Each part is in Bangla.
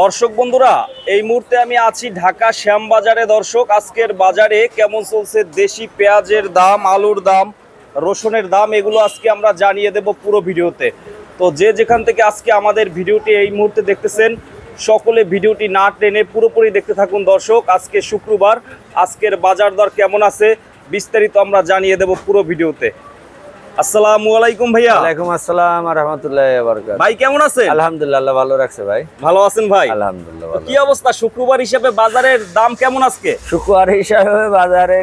দর্শক বন্ধুরা, এই মুহূর্তে আমি আছি ঢাকা শ্যামবাজারে। দর্শক, আজকের বাজারে কেমন চলছে? দেশি পেঁয়াজের দাম, আলুর দাম, রসুনের দাম, এগুলো আজকে আমরা জানিয়ে দেব পুরো ভিডিওতে। তো যে যেখান থেকে আজকে আমাদের ভিডিওটি এই মুহূর্তে দেখতেছেন, সকলে ভিডিওটি না টেনে পুরোপুরি দেখতে থাকুন। দর্শক, আজকে শুক্রবার, আজকের বাজার দর কেমন আছে, বিস্তারিত আমরা জানিয়ে দেব পুরো ভিডিওতে। আসসালামু আলাইকুম ভাইয়া। ওয়ালাইকুম আসসালাম রহমতুল্লাহ ভাই কেমন আছেন? আলহামদুলিল্লাহ ভালো রাখছে ভাই। ভালো আছেন ভাই? আলহামদুলিল্লাহ ভালো কি অবস্থা? শুক্রবার হিসেবে বাজারের দাম কেমন আজকে? শুক্রবার হিসাবে বাজারে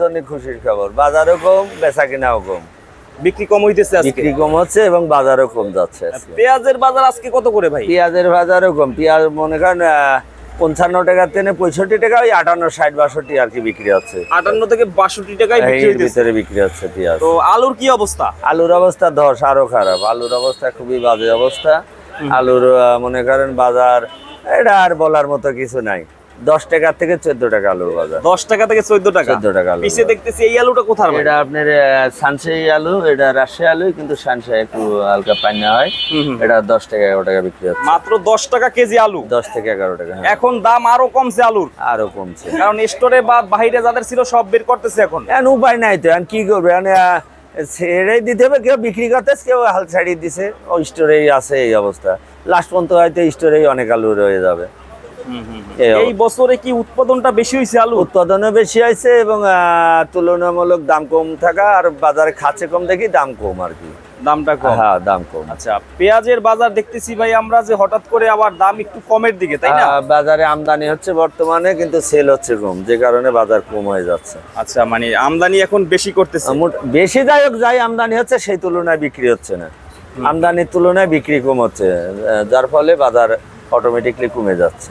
জন্য খুশির খবর। বাজারও কম বেচা কিনাও কম। বিক্রি কম হইতেছে আজকে? বিক্রি কম হচ্ছে এবং বাজারও কম যাচ্ছে পেঁয়াজের বাজার আজকে কত করে ভাই? পেঁয়াজের বাজারও কম। পেঁয়াজ মনে করেন পঞ্চান্ন টাকার তেনে পঁয়ষট্টি টাকা ওই আটান্ন ষাট বাষট্টি আর কি বিক্রি হচ্ছে। আটান্ন থেকে বাষট্টি টাকায় বিক্রি ভিতরে বিক্রি হচ্ছে পেঁয়াজ তো আলুর কি অবস্থা? আলুর অবস্থা ধস আরও খারাপ। আলুর অবস্থা খুবই বাজে অবস্থা। আলুর মনে করেন বাজার এটা আর বলার মতো কিছু নাই। দশ টাকা থেকে চোদ্দ টাকা আলুর বাজার। দশ টাকা থেকে চোদ্দ টাকা? চোদ্দ টাকা আলুর পিছিয়ে। দেখতেছি এই আলুটা কোথার ভাই? এটা আপনার সানশাই আলু এটা রাজশাহী আলু কিন্তু সানশাই একটু হালকা পান্না হয়। এটা দশ টাকা এগারো টাকা বিক্রি হচ্ছে। মাত্র দশ টাকা কেজি আলু? দশ থেকে এগারো টাকা হ্যাঁ। এখন দাম আরও কমছে আলুর। আরও কমছে। কারণ স্টোরে বা বাইরে যাদের ছিল সব বের করতেছে এখন। এখন উপায় নাই তো এখন কি করবে? এখন ছেড়েই দিতে হবে কেউ বিক্রি করতেছে কেউ হাল ছাড়িয়ে দিছে। ও স্টোরেই আছে এই অবস্থা। লাস্ট পর্যন্ত হয়তো স্টোরেই অনেক আলু রয়ে যাবে। এই এই বছরে কি উৎপাদনটা বেশি হয়েছে আলু? উৎপাদনও বেশি হয়েছে এবং তুলনামূলক দাম কম থাকা আর বাজারে খাচ্ছে কম দেখি দাম কম আর কি। দামটা কম? হ্যাঁ দাম কম। আচ্ছা পেঁয়াজের বাজার দেখতেছি ভাই আমরা যে হঠাৎ করে আবার দাম একটু কমের দিকে তাই না? বাজারে আমদানি হচ্ছে বর্তমানে কিন্তু সেল হচ্ছে কম যে কারণে বাজার কম হয়ে যাচ্ছে। আচ্ছা মানে আমদানি এখন বেশি করতেছে। মোট- বেশি যাই হোক যাই আমদানি হচ্ছে সেই তুলনায় বিক্রি হচ্ছে না। আমদানির তুলনায় বিক্রি কম হচ্ছে যার ফলে বাজার অটোমেটিকলি কমে যাচ্ছে।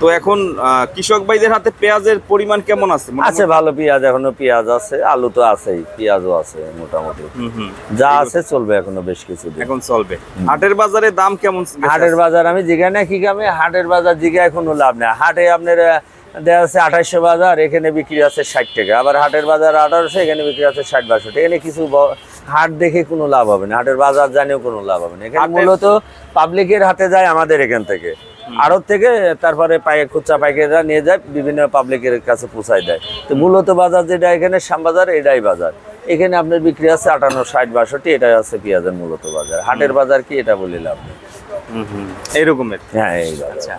তো এখন কৃষক ভাইদের হাতে পেঁয়াজের পরিমাণ কেমন আছে? আছে ভালো পেঁয়াজ এখনও পেঁয়াজ আছে আলু তো আছেই পেঁয়াজও আছে মোটামুটি। যা আছে চলবে এখনও বেশ কিছু এখন চলবে। হাটের বাজারে দাম কেমন হাটের বাজার আমি জিগা না কি কামে হাটের বাজার জিগা এখনও লাভ নেই। হাটে আপনার দেওয়া আছে আঠাইশশো বাজার এখানে বিক্রি আছে ষাট টাকা। আবার হাটের বাজার আঠারোশো এখানে বিক্রি আছে ষাট বাষট্টি। এখানে কিছু হাট দেখে কোনো লাভ হবে না। হাটের বাজার জানিও কোনো লাভ হবে না। এখানে মূলত পাবলিকের হাতে যায় আমাদের এখান থেকে। আড়ত থেকে তারপরে পায়ে খুচরা পাইকাররা নিয়ে যায় বিভিন্ন পাবলিকের কাছে পৌঁছায় দেয়। তো মূলত বাজার যেটা এখানে শ্যামবাজার এটাই বাজার। এখানে আপনার বিক্রি আছে আটান্ন ষাট বাষট্টি এটাই আছে পেঁয়াজের মূলত বাজার। হাটের বাজার কি এটা বলে লাভ নেই। এইরকমের? হ্যাঁ এই আচ্ছা।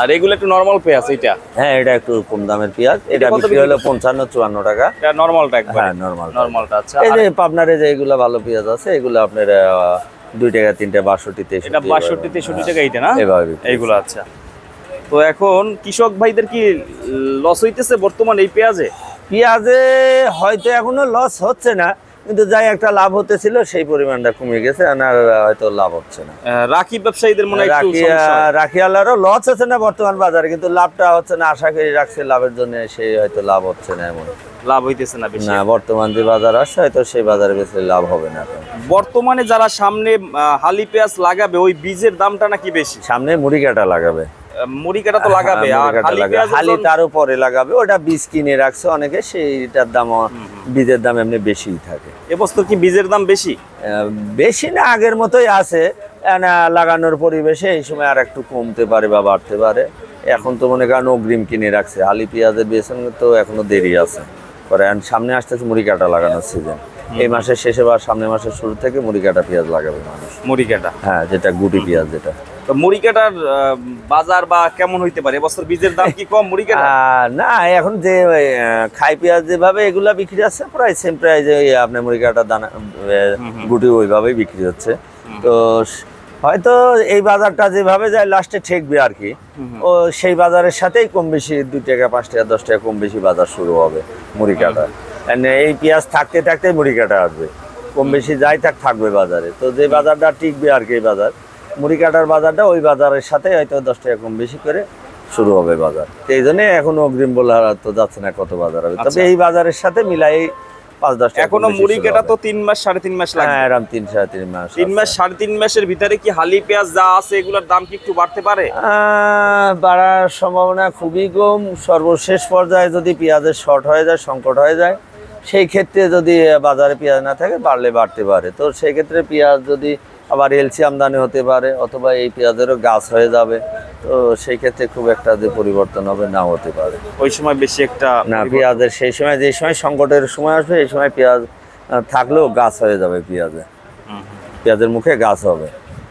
আর এগুলো একটু নরমাল পেঁয়াজ এটা হ্যাঁ এটা একটু কম দামের পেঁয়াজ। এটা বিক্রি হলো পঞ্চান্ন চুয়ান্ন টাকা। এটা নরমালটা হ্যাঁ নর্মাল নরমালটা আচ্ছা। এই যে পাবনারে যে এগুলো ভালো পেঁয়াজ আছে এগুলো আপনার দুই টাকা তিনটা বাষট্টি এটা বাষট্টি তেষট্টি টাকা এইটা না? এভাবে এইগুলো আচ্ছা। তো এখন কৃষক ভাইদের কি লস হইতেছে বর্তমান এই পেঁয়াজে? পেঁয়াজে হয়তো এখনও লস হচ্ছে না কিন্তু যাই একটা লাভ হতেছিল সেই পরিমাণটা কমে গেছে আর হয়তো লাভ হচ্ছে না। রাখি ব্যবসায়ীদের মনে হয় সমস্যা রাখিয়ালারও লস হচ্ছে না বর্তমান বাজারে কিন্তু লাভটা হচ্ছে না আশা করি রাখছে লাভের জন্য সেই হয়তো লাভ হচ্ছে না এমন। লাভ হইতেছে না বেশি। না বর্তমান যে বাজার আসছে হয়তো সেই বাজারে বেশি লাভ হবে না বর্তমানে যারা সামনে হালি পেঁয়াজ লাগাবে ওই বীজের দামটা নাকি বেশি? সামনে মুড়ি কাটা লাগাবে। মুড়ি কাটা তো লাগাবে হ্যাঁ, আর হালি লাগাবে। পেঁয়াজ হালি তার উপরে লাগাবে ওটা বীজ কিনে রাখছে অনেকে সেইটার দাম বীজের দাম এমনি বেশিই থাকে। এবছর কি বীজের দাম বেশি? বেশি না আগের মতোই আছে। লাগানোর পরিবেশে এই সময় আর একটু কমতে পারে বা বাড়তে পারে। এখন তো মনে করেন অগ্রিম কিনে রাখছে। হালি পেঁয়াজের বেসন তো এখনও দেরি আছে। পরে এখন সামনে আসতেছে মুড়ি কাটা লাগানোর সিজন এই মাসের শেষে বা সামনের মাসের শুরু থেকে মুড়ি কাটা পেঁয়াজ লাগাবে মানুষ। মুড়ি কাটা? হ্যাঁ যেটা গুটি পেঁয়াজ যেটা। তো মুড়ি কাটার বাজার বা কেমন হইতে পারে? এবছর বীজের দাম কি কম মুড়ি কাটা? না এখন যে খাই পেঁয়াজ যেভাবে এগুলা বিক্রি আছে প্রায় সেম প্রাইজে আপনার মুড়ি কাটা দানা গুটি ওইভাবেই বিক্রি হচ্ছে। তো হয়তো এই বাজারটা যেভাবে যায় লাস্টে ঠেকবে আর কি। ও সেই বাজারের সাথেই কম বেশি দুই টাকা পাঁচ টাকা দশ টাকা কম বেশি বাজার শুরু হবে মুড়ি কাটা। এই পেঁয়াজ থাকতে থাকতে মুড়ি কাটা আসবে। কম বেশি যাই থাক থাকবে বাজারে। তো যে বাজারটা টিকবে আর কি এই বাজার মুড়ি কাটার বাজারটা ওই বাজারের সাথে হয়তো দশ টাকা কম বেশি করে শুরু হবে বাজার। এই জন্য এখনও অগ্রিম বলা তো যাচ্ছে না কত বাজার হবে। তবে আচ্ছা। এই বাজারের সাথে মিলাই পাঁচ দশ এখনও মুড়ি কেটা তো তিন মাস সাড়ে তিন মাস লাগে হ্যাঁ এরকম তিন সাড়ে তিন মাস তিন মাস সাড়ে তিন মাসের ভিতরে কি হালি পেঁয়াজ যা আছে এগুলোর দাম কি একটু বাড়তে পারে? বাড়ার সম্ভাবনা খুবই কম। সর্বশেষ পর্যায়ে যদি পেঁয়াজের শর্ট হয়ে যায় সংকট হয়ে যায় সেই ক্ষেত্রে যদি বাজারে পেঁয়াজ না থাকে বাড়লে বাড়তে পারে। তো সেই ক্ষেত্রে পেঁয়াজ যদি আবার এলসি আমদানি হতে পারে অথবা এই পেঁয়াজেরও গাছ হয়ে যাবে। তো সেই ক্ষেত্রে খুব একটা যে পরিবর্তন হবে না হতে পারে। ওই সময় বেশি একটা না পেঁয়াজের সেই সময় যে সময় সংকটের সময় আসবে এই সময় পেঁয়াজ থাকলেও গাছ হয়ে যাবে পেঁয়াজে। পেঁয়াজের মুখে গাছ হবে।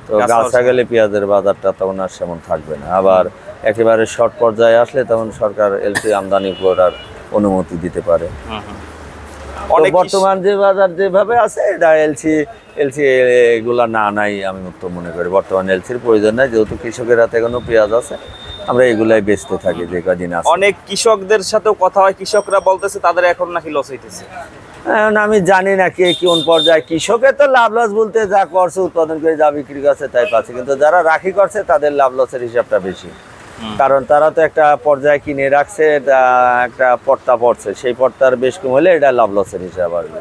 তো গাছ গাছ হয়ে গেলে পেঁয়াজের বাজারটা তখন আর সেমন থাকবে না। আবার একেবারে শর্ট পর্যায়ে আসলে তখন সরকার এলসি আমদানি করার অনুমতি দিতে পারে হুম, হুম। তো অনেক কৃষক- বর্তমান যে বাজার যেভাবে আছে এটা এলসি এলসি এগুলা না নাই আমি তো মনে করি। বর্তমান এলসির প্রয়োজন নাই যেহেতু কৃষকের হাতে এখনও পেঁয়াজ আছে আমরা এগুলাই বেচতে থাকি যে কদিন আছে। অনেক কৃষকদের সাথেও কথা হয় কৃষকরা বলতেছে তাদের এখন নাকি লস হইতেছে। এখন আমি জানি না কে কোন পর্যায়ে কৃষকের তো লাভ লস বলতে যা করছে উৎপাদন করে যা বিক্রি করছে তাই পাচ্ছে কিন্তু যারা রাখি করছে তাদের লাভ লসের হিসাবটা বেশি। কারণ তারা তো একটা পর্যায়ে কিনে রাখছে একটা পর্তা পড়ছে। সেই পর্তার বেশ কম হলে এটা লাভ লসের হিসাব আসবে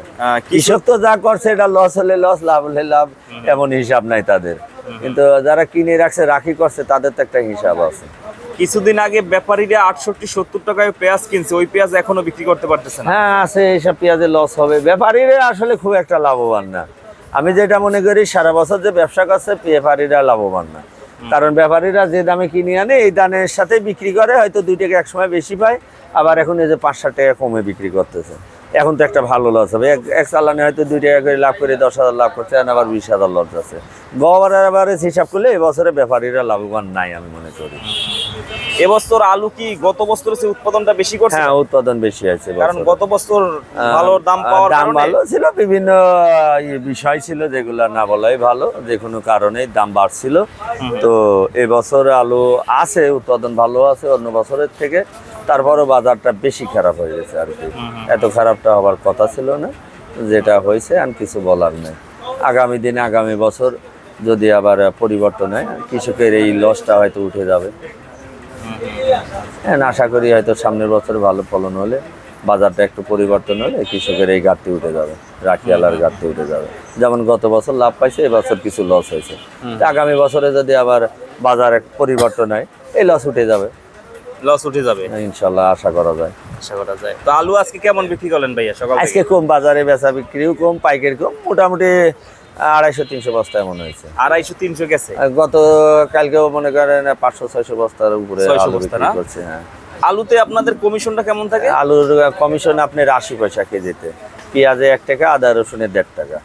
কৃষক তো যা করছে এটা লস হলে লস লাভ হলে লাভ এমন হিসাব নাই তাদের। কিন্তু যারা কিনে রাখছে রাখি করছে তাদের তো একটা হিসাব আছে। কিছুদিন আগে ব্যাপারীরা আটষট্টি সত্তর টাকায় পেঁয়াজ কিনছে ওই পেঁয়াজ এখনও বিক্রি করতে পারতেছে না। হ্যাঁ আছে এইসব পেঁয়াজের লস হবে। ব্যাপারীরা আসলে খুব একটা লাভবান না। আমি যেটা মনে করি সারা বছর যে ব্যবসা করছে ব্যাপারীরা লাভবান না। কারণ ব্যাপারীরা যে দামে কিনে আনে, এই দানের সাথে বিক্রি করে, হয়তো দুই টাকা এক সময় বেশি পায়, আবার এখন এই যে পাঁচ ষাট টাকা কমে বিক্রি করতেছে। এখন তো একটা ভালো লস হবে। এক চালানে হয়তো দুই টাকা করে লাভ করে দশ হাজার লাভ করছে আর আবার বিশ হাজার লস আছে। গবার আবার হিসাব করলে এবছরে ব্যাপারীরা লাভবান নাই আমি মনে করি। এবছর আলু কি গত বছর উৎপাদনটা বেশি করছে? হ্যাঁ উৎপাদন বেশি আছে কারণ গত বছর ভালো দাম পাওয়ার দাম ভালো ছিল বিভিন্ন ইয়ে বিষয় ছিল যেগুলো না বলাই ভালো যে কোনো কারণে দাম বাড়ছিল। তো এবছর আলু আছে উৎপাদন ভালো আছে অন্য বছরের থেকে তারপরও বাজারটা বেশি খারাপ হয়ে গেছে আর কি। এত খারাপটা হবার কথা ছিল না যেটা হয়েছে আর কিছু বলার নেই। আগামী দিনে আগামী বছর যদি আবার পরিবর্তন হয় কৃষকের এই লসটা হয়তো উঠে যাবে। আশা করি হয়তো সামনের বছর ভালো ফলন হলে বাজারটা একটু পরিবর্তন হলে কৃষকের এই ঘাটতি উঠে যাবে রাখিয়ালার ঘাটতি উঠে যাবে। যেমন গত বছর লাভ পাইছে এবছর কিছু লস হয়েছে। আগামী বছরে যদি আবার বাজার এক পরিবর্তন হয় এই লস উঠে যাবে। লস উঠে যাবে? ইনশাল্লাহ আশা করা যায়। আশা করা যায়। তো আলু আজকে কেমন বিক্রি করলেন ভাইয়া? সকাল আজকে কম বাজারে বেচা বিক্রিও কম পাইকারি কম। মোটামুটি আড়াইশো তিনশো বস্তা এমন হয়েছে। আড়াইশো তিনশো গেছে। গত কালকেও মনে করেন পাঁচশো ছয়শো বস্তার উপরে করছে হ্যাঁ। আলুতে আপনাদের কমিশনটা কেমন থাকে? আলুর কমিশন আপনার আশি পয়সা কেজিতে। পেঁয়াজে এক টাকা আদা রসুনের দেড় টাকা।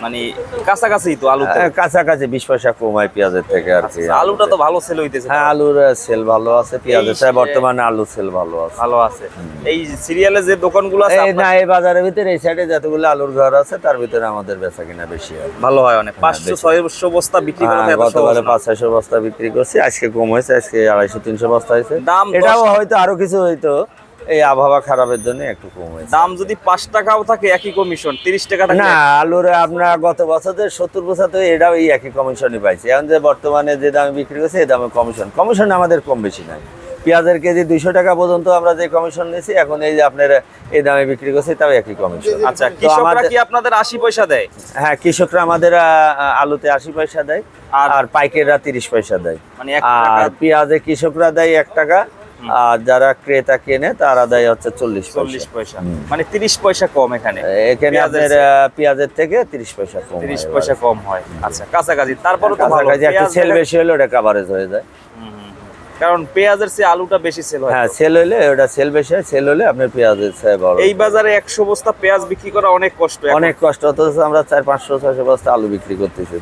মানে কাছাকাছি তো আলুতে? আহ, কাছাকাছি বিশ পয়সা কমায় পেঁয়াজের থেকে আর কি। আচ্ছা, আলুটা তো ভালো সেল হইতেছে হ্যাঁ আলুর সেল ভালো আছে পেঁয়াজের এই বর্তমানে আলু সেল ভালো আছে। ভালো আছে। এই সিরিয়ালে যে দোকানগুলো আছে না এই বাজারের ভিতরে এই সাইডে যতগুলো আলুর ঘর আছে তার ভিতরে আমাদের বেচা কিনা বেশি হয়। ভালো হয় অনেক। পাঁচশো ছয়শো বস্তা বিক্রি করা হ্যাঁ, গতকালে পাঁচ ছয়শো বস্তা বিক্রি করছি আজকে কম হয়েছে আজকে আড়াইশো তিনশো বস্তা হয়েছে। দাম এটাও হয়তো আরও কিছু হয়তো এই আবহাওয়া খারাপের জন্য একটু কম দাম যদি পাঁচ টাকাও থাকে একই কমিশন তিরিশ টাকা থাকে। না আলুর আপনার গত বছরের সত্তর পঁচাত্তর এটাও এই একই কমিশনই পাইছে। এখন যে বর্তমানে যে দামে বিক্রি করছে এই দামে কমিশন কমিশন আমাদের কম বেশি নাই। পেঁয়াজের কেজি দুইশো টাকা পর্যন্ত আমরা যে কমিশন নিয়েছি এখন এই যে আপনার এই দামে বিক্রি করছি তাও একই কমিশন আচ্ছা তো কৃষকরা আমাদের কি আপনাদের আশি পয়সা দেয়? হ্যাঁ কৃষকরা আমাদের আলুতে আশি পয়সা দেয় আর- আর পাইকাররা তিরিশ পয়সা দেয়। মানে আর পেঁয়াজে কৃষকরা দেয় এক টাকা আর যারা ক্রেতা কেনে তারা দেয় হচ্ছে চল্লিশ চল্লিশ পয়সা। মানে তিরিশ পয়সা কম এখানে। এখানে পেঁয়াজের আপনার পেঁয়াজের থেকে তিরিশ পয়সা কম তিরিশ পয়সা কম হয়। আচ্ছা কাছাকাছি। তারপরে তো কাছাকাছি একটু সেল বেশি হলে ওটা কাভারেজ হয়ে যায়। কারণ পেঁয়াজের চেয়ে আলুটা বেশি সেল হয় হ্যাঁ সেল হইলে ওটা সেল বেশি হয় সেল হলে আপনার পেঁয়াজের চেয়ে বড়। এই বাজারে একশো বস্তা পেঁয়াজ বিক্রি করা অনেক কষ্ট অনেক কষ্ট অথচ আমরা চার পাঁচশো ছয়শো বস্তা আলু বিক্রি করতেছি।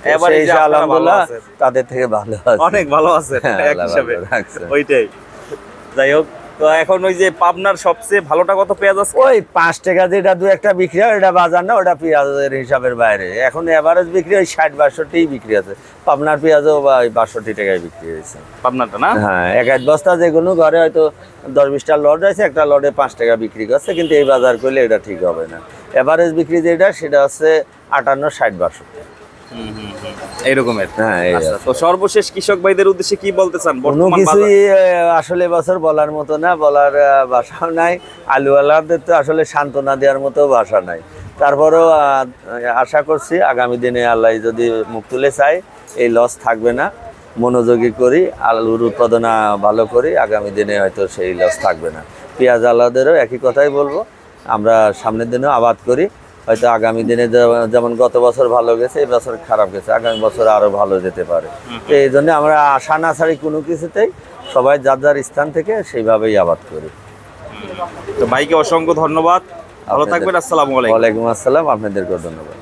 আলহামদুলিল্লাহ তাদের থেকে ভালো আছে। অনেক ভালো আছে হ্যাঁ, এক হিসাবে। ওইটাই। যাই হোক তো এখন ওই যে পাবনার সবচেয়ে ভালোটা কত পেঁয়াজ আছে? ওই পাঁচ টাকা যেটা দু একটা বিক্রি হয় ওটা বাজার না ওটা পেঁয়াজের হিসাবের বাইরে। এখন এভারেজ বিক্রি ওই ষাট বাষট্টি বিক্রি আছে। পাবনার পেঁয়াজও বা ওই বাষট্টি টাকায় বিক্রি হয়েছে। পাবনাটা না? হ্যাঁ এক এক বস্তা যেগুলো ঘরে হয়তো দশ বিশটা লড আছে একটা লডে পাঁচ টাকা বিক্রি করছে কিন্তু এই বাজার করলে এটা ঠিক হবে না। এভারেজ বিক্রি যেটা সেটা হচ্ছে আটান্ন ষাট বাষট্টি। এইরকমের। হ্যাঁ আচ্ছা। তো সর্বশেষ কৃষক ভাইদের উদ্দেশ্যে কি বলতে চান? কোনো কিছুই আসলে বছর বলার মতো না বলার ভাষাও নাই। আলুওয়ালাদের তো আসলে সান্ত্বনা দেওয়ার মতো ভাষা নাই। তারপরেও আশা করছি আগামী দিনে আল্লাহ যদি মুখ তুলে চাই এই লস থাকবে না। মনোযোগী করি আলুর উৎপাদন ভালো করি আগামী দিনে হয়তো সেই লস থাকবে না। পেঁয়াজ আলাদেরও একই কথাই বলব। আমরা সামনের দিনেও আবাদ করি। হয়তো আগামী দিনে যেমন গত বছর ভালো গেছে এই বছর খারাপ গেছে আগামী বছর আরও ভালো যেতে পারে। তো এই জন্য আমরা আশা না ছাড়ি কোনো কিছুতেই সবাই যার যার স্থান থেকে সেইভাবেই আবাদ করি। তো ভাইকে অসংখ্য ধন্যবাদ। ভালো থাকবেন আসসালামু আলাইকুম। ওয়ালাইকুম আসসালাম আপনাদেরকেও ধন্যবাদ।